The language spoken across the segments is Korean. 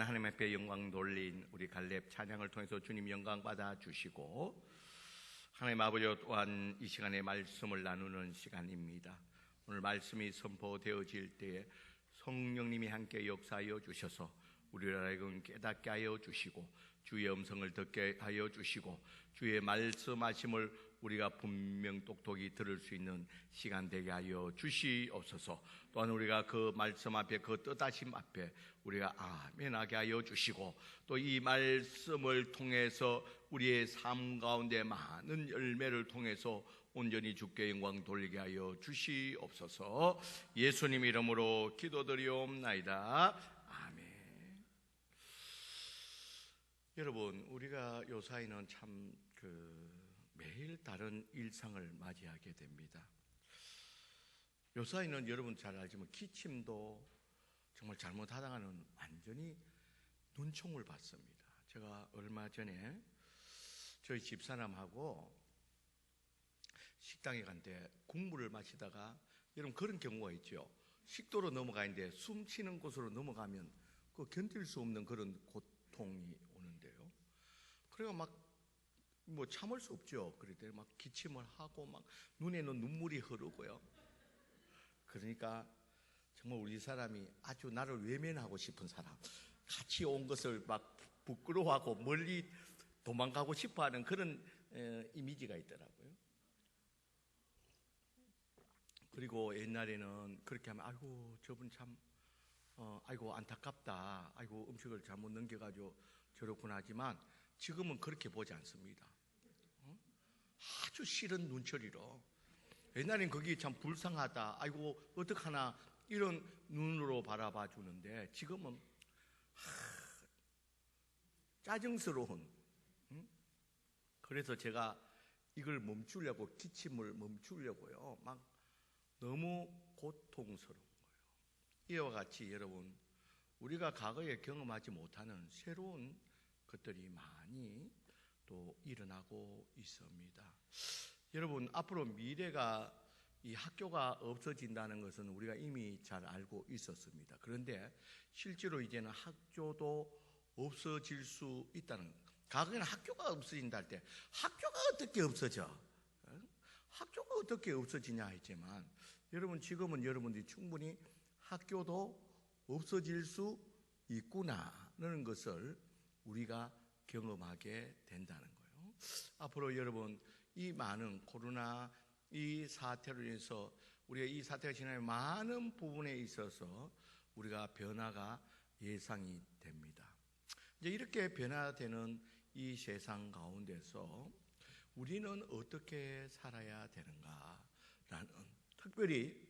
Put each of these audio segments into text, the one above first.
하나님 앞에 영광 돌린 우리 갈렙 찬양을 통해서 주님 영광 받아 주시고 하나님 아버지 또한 이 시간에 말씀을 나누는 시간입니다. 오늘 말씀이 선포되어질 때에 성령님이 함께 역사하여 주셔서 하여금 깨닫게 하여 주시고 주의 음성을 듣게 하여 주시고 주의 말씀하심을 우리가 분명 똑똑히 들을 수 있는 시간 되게 하여 주시옵소서. 또한 우리가 그 말씀 앞에 그 뜻하심 앞에 우리가 아멘하게 하여 주시고 또 이 말씀을 통해서 우리의 삶 가운데 많은 열매를 통해서 온전히 주께 영광 돌리게 하여 주시옵소서. 예수님 이름으로 기도드리옵나이다. 여러분, 우리가 요사이는 참 그 매일 다른 일상을 맞이하게 됩니다. 요사이는 여러분 잘 알지만 기침도 정말 잘못하다가는 완전히 눈총을 받습니다. 제가 얼마 전에 저희 집사람하고 식당에 간데 국물을 마시다가 여러분 그런 경우가 있죠. 식도로 넘어가는데 숨 쉬는 곳으로 넘어가면 그 견딜 수 없는 그런 고통이 오는데요. 그래가 막 뭐 참을 수 없죠. 그럴 때 막 기침을 하고 막 눈에는 눈물이 흐르고요. 그러니까 정말 우리 사람이 아주 나를 외면하고 싶은 사람, 같이 온 것을 막 부끄러워하고 멀리 도망가고 싶어 하는 그런 에, 이미지가 있더라고요. 그리고 옛날에는 그렇게 하면 아이고 저분 참 어, 아이고 안타깝다. 아이고 음식을 잘못 넘겨가지고 저렇구나 하지만 지금은 그렇게 보지 않습니다. 어? 아주 싫은 눈초리로 옛날엔 그게 참 불쌍하다. 아이고 어떡하나 이런 눈으로 바라봐 주는데 지금은 하, 짜증스러운. 응? 그래서 제가 이걸 멈추려고 기침을 멈추려고요. 막 너무 고통스러운 거예요. 이와 같이 여러분 우리가 과거에 경험하지 못하는 새로운 것들이 많이 또 일어나고 있습니다. 여러분 앞으로 미래가 이 학교가 없어진다는 것은 우리가 이미 잘 알고 있었습니다. 그런데 실제로 이제는 학교도 없어질 수 있다는 과거에는 학교가 없어진다 할 때 학교가 어떻게 없어져? 학교가 어떻게 없어지냐 했지만 여러분 지금은 여러분들이 충분히 학교도 없어질 수 있구나라는 것을 우리가 경험하게 된다는 거예요. 앞으로 여러분 이 많은 코로나 이 사태로 인해서 우리가 이 사태가 지나면 많은 부분에 있어서 우리가 변화가 예상이 됩니다. 이제 이렇게 변화되는 이 세상 가운데서 우리는 어떻게 살아야 되는가라는 특별히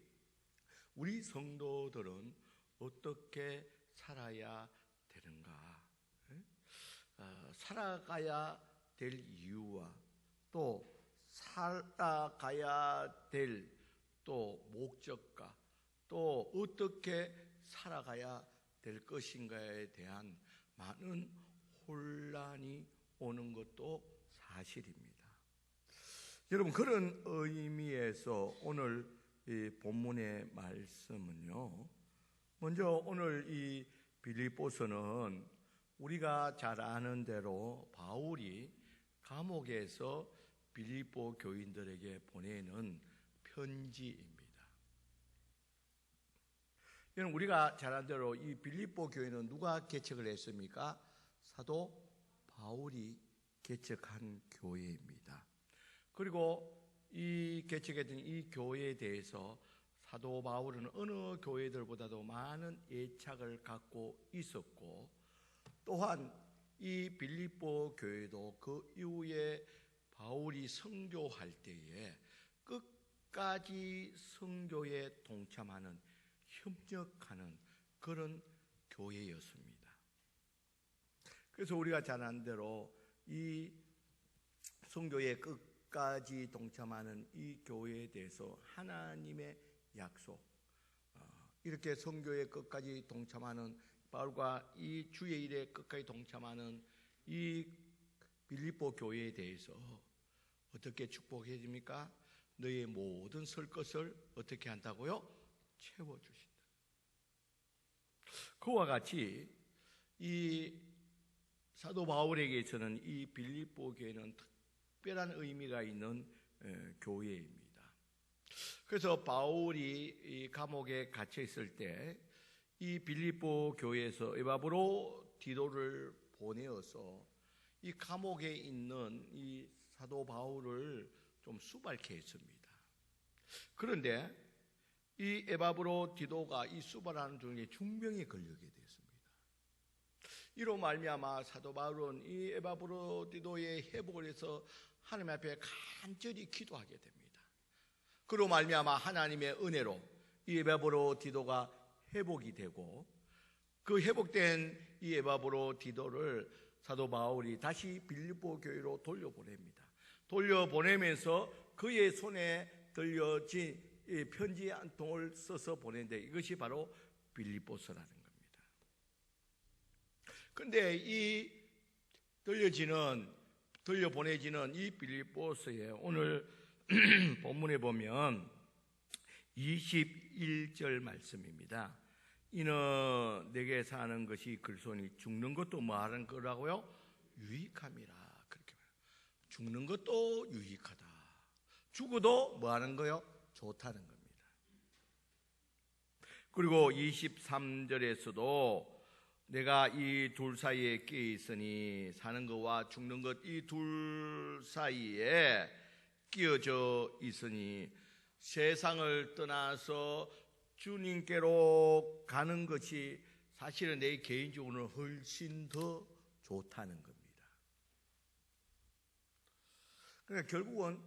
우리 성도들은 어떻게 살아야 되는가 어, 살아가야 될 이유와 또 살아가야 될 또 목적과 또 어떻게 살아가야 될 것인가에 대한 많은 혼란이 오는 것도 사실입니다. 여러분 그런 의미에서 오늘 이 본문의 말씀은요. 먼저 오늘 이 빌립보서는 우리가 잘 아는 대로 바울이 감옥에서 빌립보 교인들에게 보내는 편지입니다. 여러분 우리가 잘 아는 대로 이 빌립보 교회는 누가 개척을 했습니까? 사도 바울이 개척한 교회입니다. 그리고 이 개척했던 이 교회에 대해서 사도 바울은 어느 교회들보다도 많은 애착을 갖고 있었고 또한 이 빌립보 교회도 그 이후에 바울이 선교할 때에 끝까지 선교에 동참하는 협력하는 그런 교회였습니다. 그래서 우리가 잘 아는 대로 이 선교의 끝까지 동참하는 이 교회에 대해서 하나님의 약속 어, 이렇게 선교의 끝까지 동참하는 바울과 이 주의 일에 끝까지 동참하는 이 빌립보 교회에 대해서 어떻게 축복해 줍니까? 너의 모든 설 것을 어떻게 한다고요? 채워 주신다. 그와 같이 이 사도 바울에게서는 이 빌립보 교회는 특별한 의미가 있는 에, 교회입니다. 그래서 바울이 이 감옥에 갇혀 있을 때 이 빌립보 교회에서 에바브로 디도를 보내어서 이 감옥에 있는 이 사도 바울을 좀 수발케 했습니다. 그런데 이 에바브로 디도가 이 수발하는 중에 중병에 걸리게 됐습니다. 이로 말미암아 사도 바울은 이 에바브로 디도의 회복을 해서 하나님 앞에 간절히 기도하게 됩니다. 그로 말미암아 하나님의 은혜로 이 에바브로 디도가 회복이 되고 그 회복된 이 에바브로 디도를 사도 바울이 다시 빌립보 교회로 돌려보냅니다. 돌려보내면서 그의 손에 들려진 이 편지 한 통을 써서 보낸데 이것이 바로 빌립보서라는 겁니다. 근데 이 들려지는 들려 보내지는 이 빌립보서에 오늘 본문에 보면 21절 말씀입니다. 이는 내게 사는 것이 글손이 죽는 것도 뭐하는 거라고요? 유익함이라 그렇게 말해요. 죽는 것도 유익하다. 죽어도 뭐 하는 거요? 좋다는 겁니다. 그리고 23절에서도 내가 이 둘 사이에 끼어 있으니 사는 것과 죽는 것 이 둘 사이에 끼어져 있으니 세상을 떠나서 주님께로 가는 것이 사실은 내 개인적으로는 훨씬 더 좋다는 겁니다. 그러니까 결국은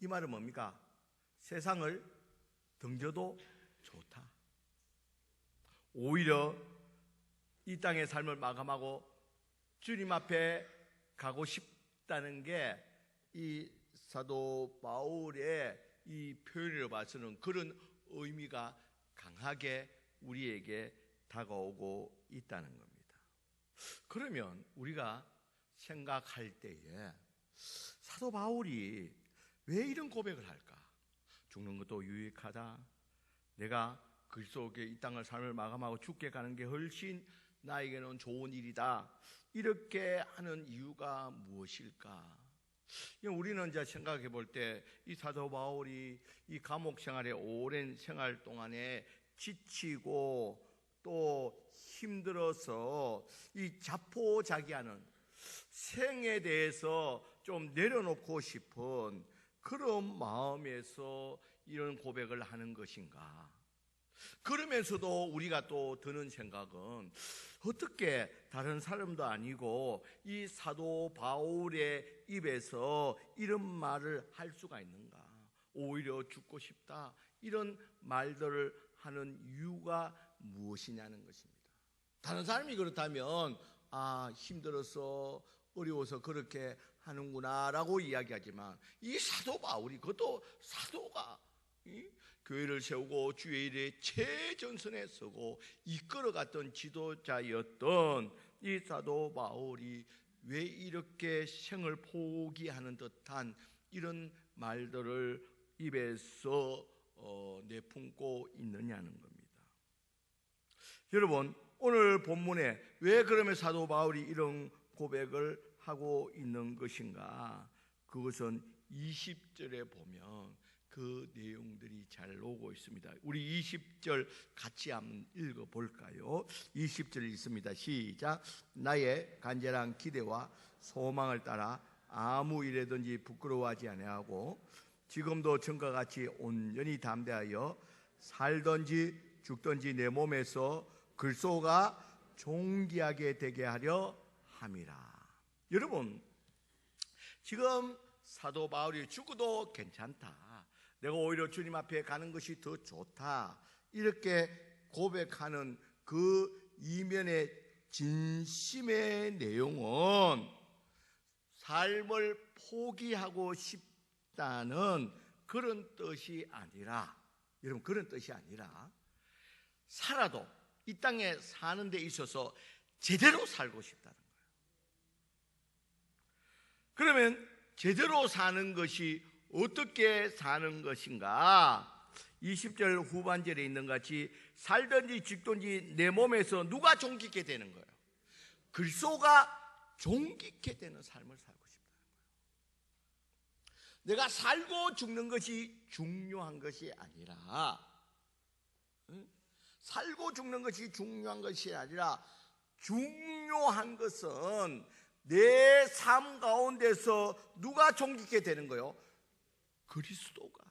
이 말은 뭡니까? 세상을 등져도 좋다. 오히려 이 땅의 삶을 마감하고 주님 앞에 가고 싶다는 게 이 사도 바울의 이 표현을 봐서는 그런 의미가 강하게 우리에게 다가오고 있다는 겁니다. 그러면 우리가 생각할 때에 사도 바울이 왜 이런 고백을 할까? 죽는 것도 유익하다. 내가 글 속에 이 땅을 삶을 마감하고 죽게 가는 게 훨씬 나에게는 좋은 일이다. 이렇게 하는 이유가 무엇일까? 우리는 이제 생각해 볼 때 이 사도 바울이 이 감옥 생활의 오랜 생활 동안에 지치고 또 힘들어서 이 자포자기하는 생에 대해서 좀 내려놓고 싶은 그런 마음에서 이런 고백을 하는 것인가? 그러면서도 우리가 또 드는 생각은 어떻게 다른 사람도 아니고 이 사도 바울의 입에서 이런 말을 할 수가 있는가? 오히려 죽고 싶다. 이런 말들을 하는 이유가 무엇이냐는 것입니다. 다른 사람이 그렇다면 아, 힘들어서 어려워서 그렇게 하는구나라고 이야기하지만 이 사도 바울이 그것도 사도가 이? 교회를 세우고 주의 일에 최전선에 서고 이끌어갔던 지도자였던 이 사도 바울이 왜 이렇게 생을 포기하는 듯한 이런 말들을 입에서 어, 내품고 있느냐는 겁니다. 여러분 오늘 본문에 왜 그러면 사도 바울이 이런 고백을 하고 있는 것인가? 그것은 20절에 보면 그 내용들이 잘 오고 있습니다. 우리 20절 같이 한번 읽어 볼까요? 20절 있습니다. 시작. 나의 간절한 기대와 소망을 따라 아무 일에든지 부끄러워하지 아니하고 지금도 전과 같이 온전히 담대하여 살든지 죽든지 내 몸에서 글소가 종기하게 되게 하려 함이라. 여러분, 지금 사도 바울이 죽어도 괜찮다. 내가 오히려 주님 앞에 가는 것이 더 좋다. 이렇게 고백하는 그 이면의 진심의 내용은 삶을 포기하고 싶다는 그런 뜻이 아니라, 여러분, 그런 뜻이 아니라, 살아도 이 땅에 사는 데 있어서 제대로 살고 싶다는 거예요. 그러면 제대로 사는 것이 어떻게 사는 것인가? 20절 후반절에 있는 같이 살든지 죽든지 내 몸에서 누가 종기게 되는 거예요. 글소가 종기케 되는 삶을 살고 싶다는 거예요. 내가 살고 죽는 것이 중요한 것이 아니라 응? 살고 죽는 것이 중요한 것이 아니라 중요한 것은 내 삶 가운데서 누가 종기게 되는 거요? 그리스도가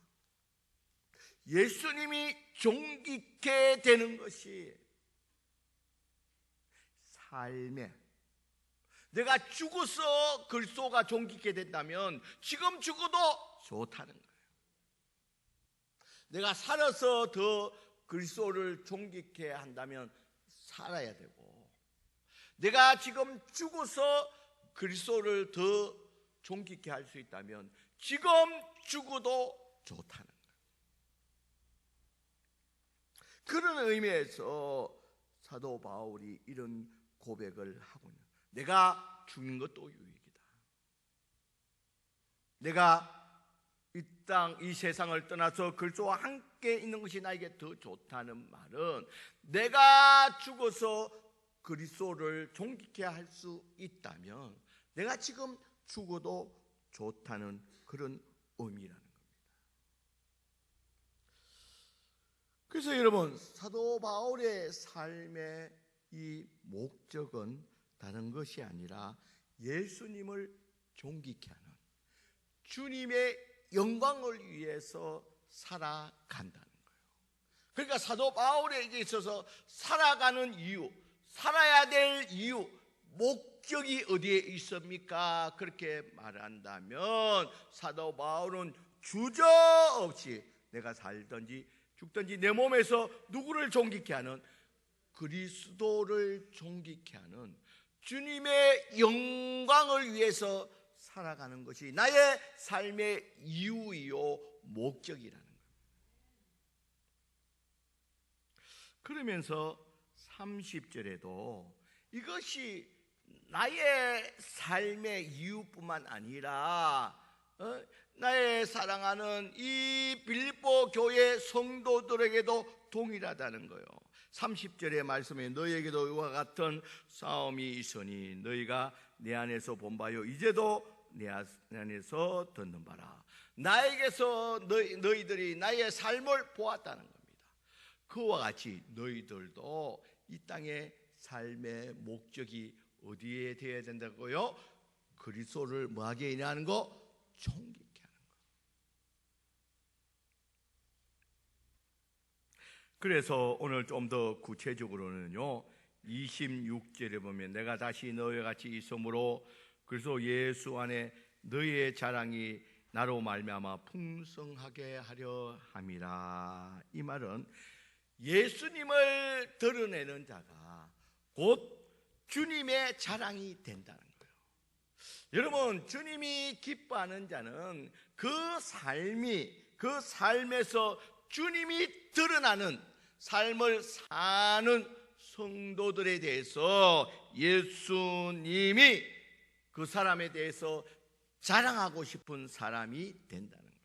예수님이 종기게 되는 것이 삶에 내가 죽어서 그리스도가 종기게 된다면 지금 죽어도 좋다는 거예요. 내가 살아서 더 그리스도를 종기게 한다면 살아야 되고 내가 지금 죽어서 그리스도를 더 존귀케 할 수 있다면 지금 죽어도 좋다는. 그런 의미에서 사도 바울이 이런 고백을 하고 있는 내가 죽는 것도 유익이다. 내가 이 땅, 이 세상을 떠나서 그리스도와 함께 있는 것이 나에게 더 좋다는 말은 내가 죽어서 그리스도를 존귀케 할 수 있다면 내가 지금 죽어도 좋다는 그런 의미라는 겁니다. 그래서 여러분 사도 바울의 삶의 이 목적은 다른 것이 아니라 예수님을 존귀케 하는 주님의 영광을 위해서 살아간다는 거예요. 그러니까 사도 바울에게 있어서 살아가는 이유, 살아야 될 이유, 목 적이 어디에 있습니까? 그렇게 말한다면 사도 바울은 주저없이 내가 살든지 죽든지 내 몸에서 누구를 존귀케 하는 그리스도를 존귀케 하는 주님의 영광을 위해서 살아가는 것이 나의 삶의 이유이요 목적이라는 거예요. 그러면서 30절에도 이것이 나의 삶의 이유뿐만 아니라 어? 나의 사랑하는 이 빌립보 교회 성도들에게도 동일하다는 거예요. 30절의 말씀에 너희에게도 이와 같은 싸움이 있으니 너희가 내 안에서 본 바요 이제도 내 안에서 듣는 바라. 나에게서 너희, 너희들이 나의 삶을 보았다는 겁니다. 그와 같이 너희들도 이 땅의 삶의 목적이 어디에 되어야 된다고요? 그리스도를 뭐하게 인하는 거? 존귀케 하는 거. 그래서 오늘 좀 더 구체적으로는요. 26절에 보면 내가 다시 너희와 같이 있으므로 그래서 예수 안에 너희의 자랑이 나로 말미암아 풍성하게 하려 함이라. 이 말은 예수님을 드러내는 자가 곧 주님의 자랑이 된다는 거예요. 여러분, 주님이 기뻐하는 자는 그 삶이 그 삶에서 주님이 드러나는 삶을 사는 성도들에 대해서 예수님이 그 사람에 대해서 자랑하고 싶은 사람이 된다는 거예요.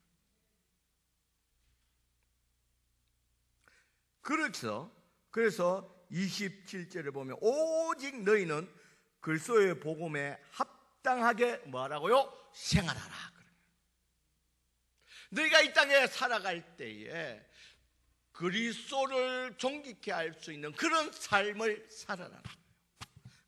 그렇죠. 그래서 27절에 보면 오직 너희는 그리스도의 복음에 합당하게 뭐하라고요? 생활하라. 너희가 이 땅에 살아갈 때에 그리스도를 존귀케 할 수 있는 그런 삶을 살아라.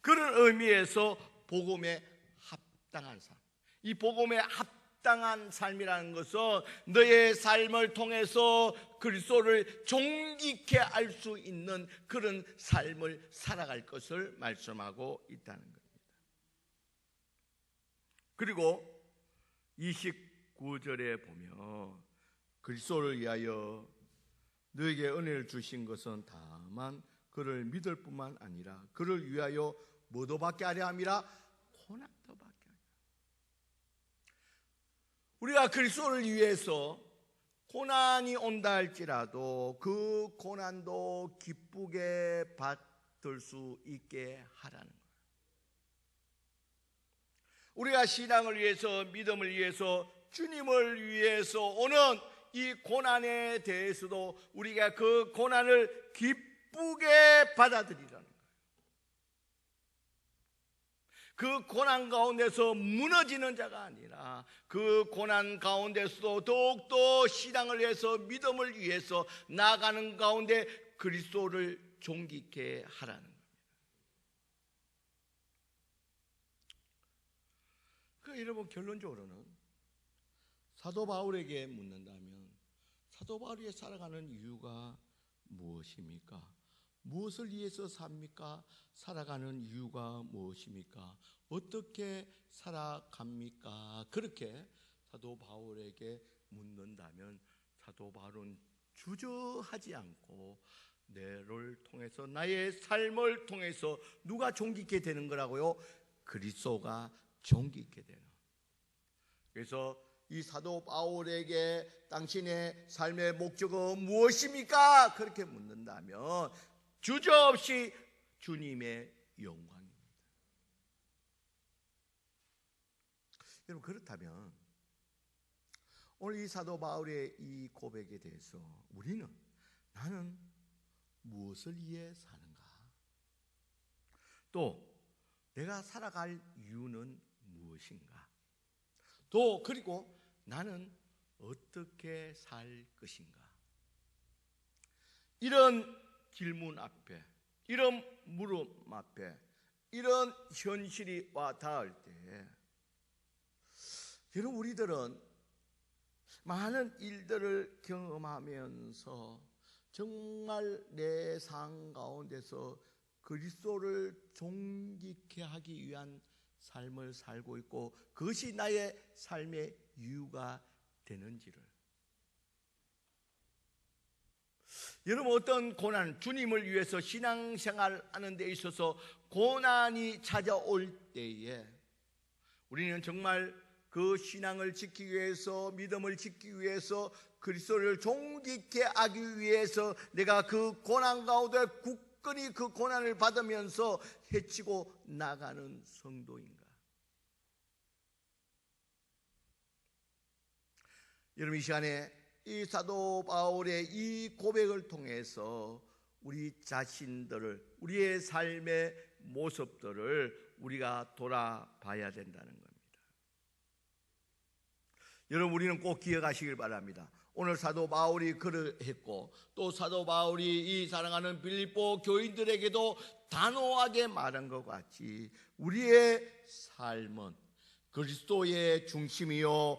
그런 의미에서 복음에 합당한 삶. 이 복음에 합 당한 삶이라는 것은 너의 삶을 통해서 그리스도를 존귀케 할수 있는 그런 삶을 살아갈 것을 말씀하고 있다는 겁니다. 그리고 29절에 보면 그리스도를 위하여 너에게 은혜를 주신 것은 다만 그를 믿을 뿐만 아니라 그를 위하여 뭐도 받게 하려 함이라 고난도 하려. 우리가 그리스도를 위해서 고난이 온다 할지라도 그 고난도 기쁘게 받을 수 있게 하라는 거예요. 우리가 신앙을 위해서 믿음을 위해서 주님을 위해서 오는 이 고난에 대해서도 우리가 그 고난을 기쁘게 받아들이라는. 그 고난 가운데서 무너지는 자가 아니라 그 고난 가운데서도 더욱더 신앙을 위해서 믿음을 위해서 나아가는 가운데 그리스도를 존귀케 하라는 겁니다. 그 여러분 결론적으로는 사도 바울에게 묻는다면 사도 바울이 살아가는 이유가 무엇입니까? 무엇을 위해서 삽니까? 살아가는 이유가 무엇입니까? 어떻게 살아갑니까? 그렇게 사도 바울에게 묻는다면 사도 바울은 주저하지 않고 내를 통해서 나의 삶을 통해서 누가 존귀케 되는 거라고요? 그리스도가 존귀케 되는. 그래서 이 사도 바울에게 당신의 삶의 목적은 무엇입니까? 그렇게 묻는다면 주저없이 주님의 영광입니다. 여러분 그렇다면 오늘 이 사도 바울의 이 고백에 대해서 우리는 나는 무엇을 위해 사는가? 또 내가 살아갈 이유는 무엇인가? 또 그리고 나는 어떻게 살 것인가? 이런 질문 앞에, 이런 물음 앞에, 이런 현실이 와 닿을 때, 여러분 우리들은 많은 일들을 경험하면서 정말 내 삶 가운데서 그리스도를 존귀케 하기 위한 삶을 살고 있고 그것이 나의 삶의 이유가 되는지를 여러분 어떤 고난 주님을 위해서 신앙생활 하는 데 있어서 고난이 찾아올 때에 우리는 정말 그 신앙을 지키기 위해서 믿음을 지키기 위해서 그리스도를 존귀케 하기 위해서 내가 그 고난 가운데 굳건히 그 고난을 받으면서 해치고 나가는 성도인가? 여러분 이 시간에 이 사도 바울의 이 고백을 통해서 우리 자신들을 우리의 삶의 모습들을 우리가 돌아봐야 된다는 겁니다. 여러분 우리는 꼭 기억하시길 바랍니다. 오늘 사도 바울이 글을 했고 또 사도 바울이 이 사랑하는 빌립보 교인들에게도 단호하게 말한 것 같이 우리의 삶은 그리스도의 중심이요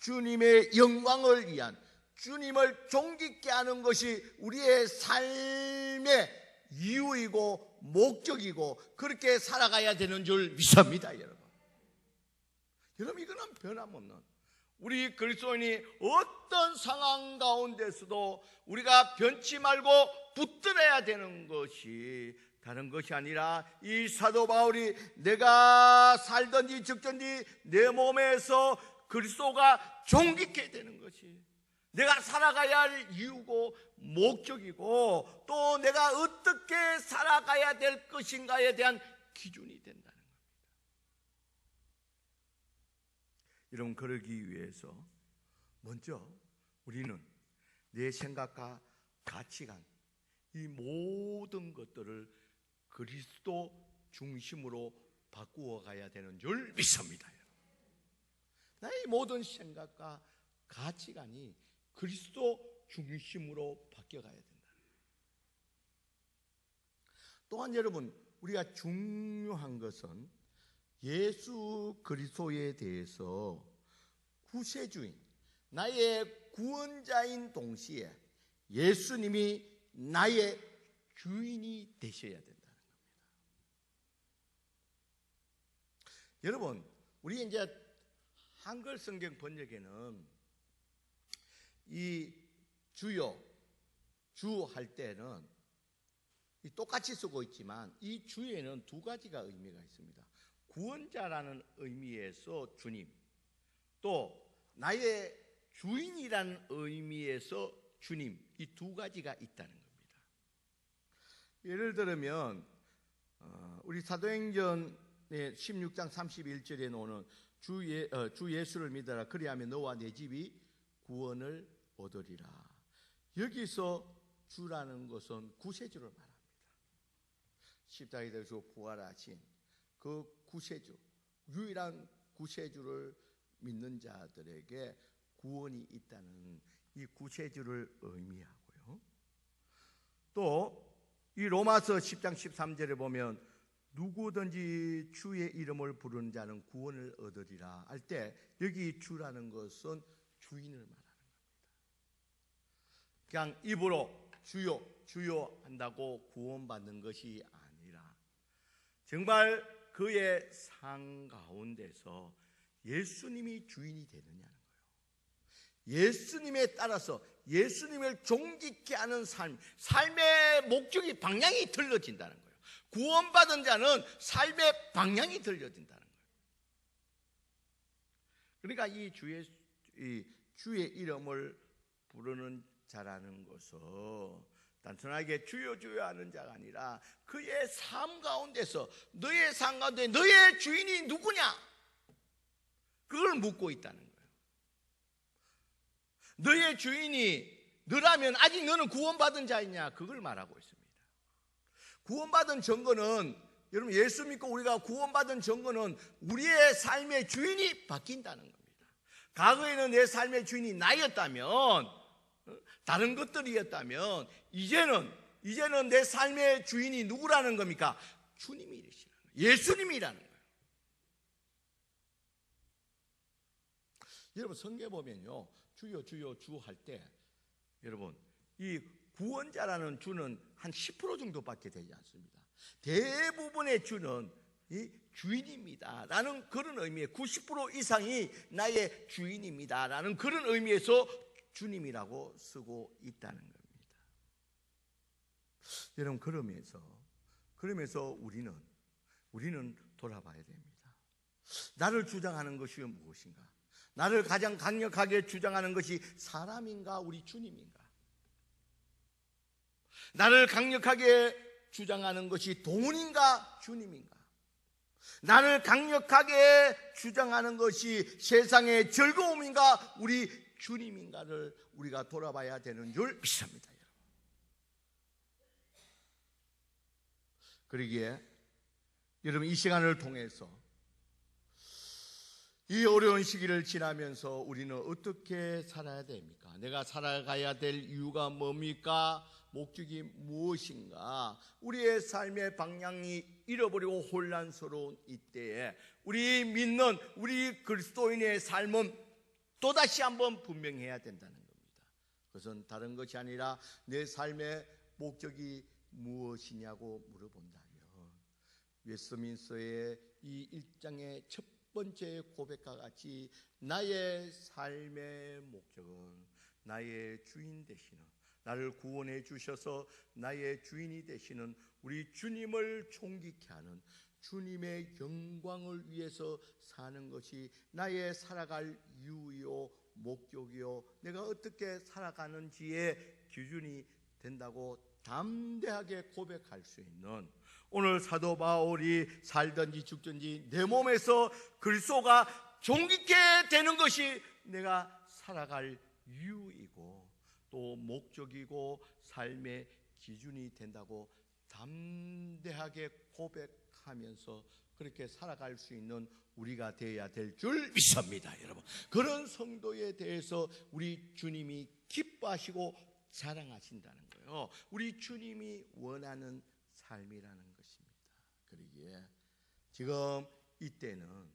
주님의 영광을 위한 주님을 존귀케 하는 것이 우리의 삶의 이유이고 목적이고 그렇게 살아가야 되는 줄 믿습니다, 여러분. 여러분 이거는 변함없는 우리 그리스도인이 어떤 상황 가운데서도 우리가 변치 말고 붙들어야 되는 것이 다른 것이 아니라 이 사도 바울이 내가 살든지 죽든지 내 몸에서 그리스도가 존귀케 되는 것이 내가 살아가야 할 이유고 목적이고 또 내가 어떻게 살아가야 될 것인가에 대한 기준이 된다는 겁니다. 여러분 그러기 위해서 먼저 우리는 내 생각과 가치관 이 모든 것들을 그리스도 중심으로 바꾸어 가야 되는 줄 믿습니다. 나의 모든 생각과 가치관이 그리스도 중심으로 바뀌어 가야 된다. 또한 여러분, 우리가 중요한 것은 예수 그리스도에 대해서 구세주인, 나의 구원자인 동시에 예수님이 나의 주인이 되셔야 된다는 겁니다. 여러분, 우리 이제 한글 성경 번역에는 이 주요, 주 할 때는 똑같이 쓰고 있지만 이 주에는 두 가지가 의미가 있습니다. 구원자라는 의미에서 주님, 또 나의 주인이라는 의미에서 주님, 이 두 가지가 있다는 겁니다. 예를 들면, 어, 우리 사도행전 16장 31절에 나오는 주, 예, 어, 주 예수를 믿어라. 그리하면 너와 내 집이 구원을 얻으리라. 여기서 주라는 것은 구세주를 말합니다. 십자가에 대해서 부활하신 그 구세주, 유일한 구세주를 믿는 자들에게 구원이 있다는 이 구세주를 의미하고요. 또 이 로마서 10장 13절에 보면 누구든지 주의 이름을 부르는 자는 구원을 얻으리라 할 때 여기 주라는 것은 주인을 말하는 겁니다. 그냥 입으로 주요 주요 한다고 구원받는 것이 아니라 정말 그의 상 가운데서 예수님이 주인이 되느냐는 거예요. 예수님에 따라서 예수님을 존귀케 하는 삶, 삶의 목적이 방향이 틀려진다는 거예요. 구원받은 자는 삶의 방향이 들려진다는 거예요. 그러니까 이 주의 이 주의 이름을 부르는 자라는 것은 단순하게 주여 주여 하는 자가 아니라 그의 삶 가운데서 너의 삶 가운데 너의 주인이 누구냐? 그걸 묻고 있다는 거예요. 너의 주인이 너라면 아직 너는 구원받은 자이냐? 그걸 말하고 있습니다. 구원받은 증거는 여러분 예수 믿고 우리가 구원받은 증거는 우리의 삶의 주인이 바뀐다는 겁니다. 과거에는 내 삶의 주인이 나였다면 어, 다른 것들이었다면 이제는 이제는 내 삶의 주인이 누구라는 겁니까? 주님이시라는 거예요. 예수님이라는 거예요. 여러분 성경 보면요. 주여 주여 주 할 때 여러분 이 구원자라는 주는 한 10% 정도밖에 되지 않습니다. 대부분의 주는 이 주인입니다. 라는 그런 의미에 90% 이상이 나의 주인입니다. 라는 그런 의미에서 주님이라고 쓰고 있다는 겁니다. 여러분 그러면서 그러면서 우리는 우리는 돌아봐야 됩니다. 나를 주장하는 것이 무엇인가? 나를 가장 강력하게 주장하는 것이 사람인가 우리 주님인가? 나를 강력하게 주장하는 것이 돈인가 주님인가? 나를 강력하게 주장하는 것이 세상의 즐거움인가 우리 주님인가를 우리가 돌아봐야 되는 줄 믿습니다. 그러기에 여러분 이 시간을 통해서 이 어려운 시기를 지나면서 우리는 어떻게 살아야 됩니까? 내가 살아가야 될 이유가 뭡니까? 목적이 무엇인가? 우리의 삶의 방향이 잃어버리고 혼란스러운 이때에 우리 믿는 우리 그리스도인의 삶은 또다시 한번 분명해야 된다는 겁니다. 그것은 다른 것이 아니라 내 삶의 목적이 무엇이냐고 물어본다면 웨스민스의 이 일장의 첫 번째 고백과 같이 나의 삶의 목적은 나의 주인 되시는 나를 구원해 주셔서 나의 주인이 되시는 우리 주님을 존귀케 하는 주님의 영광을 위해서 사는 것이 나의 살아갈 이유요 목적이요 내가 어떻게 살아가는지의 기준이 된다고 담대하게 고백할 수 있는 오늘 사도 바울이 살든지 죽든지 내 몸에서 그리스도가 존귀케 되는 것이 내가 살아갈 이유이고 또 목적이고 삶의 기준이 된다고 담대하게 고백 하면서 그렇게 살아갈 수 있는 우리가 되어야 될 줄 믿습니다, 여러분. 그런 성도에 대해서 우리 주님이 기뻐하시고 자랑하신다는 거예요. 우리 주님이 원하는 삶이라는 것입니다. 그러기에 지금 이때는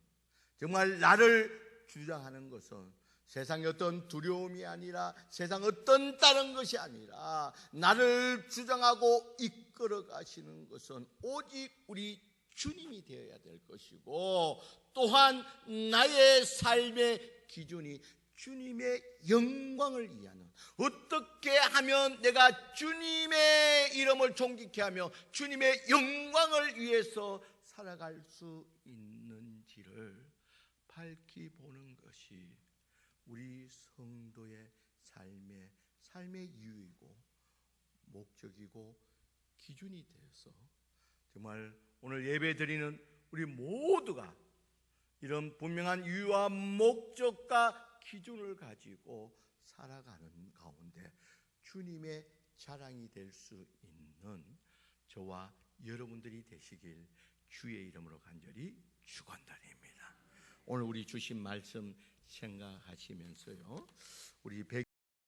정말 나를 주장하는 것은 세상의 어떤 두려움이 아니라 세상 어떤 다른 것이 아니라 나를 주장하고 이끌어 가시는 것은 오직 우리 주님이 되어야 될 것이고 또한 나의 삶의 기준이 주님의 영광을 위하는 어떻게 하면 내가 주님의 이름을 존귀케 하며 주님의 영광을 위해서 살아갈 수 있는지를 밝히 보는 것이 우리 성도의 삶의 삶의 이유이고 목적이고 기준이 되어서 정말 오늘 예배 드리는 우리 모두가 이런 분명한 이유와 목적과 기준을 가지고 살아가는 가운데 주님의 자랑이 될 수 있는 저와 여러분들이 되시길 주의 이름으로 간절히 축원드립니다. 오늘 우리 주신 말씀 생각하시면서요. 우리 백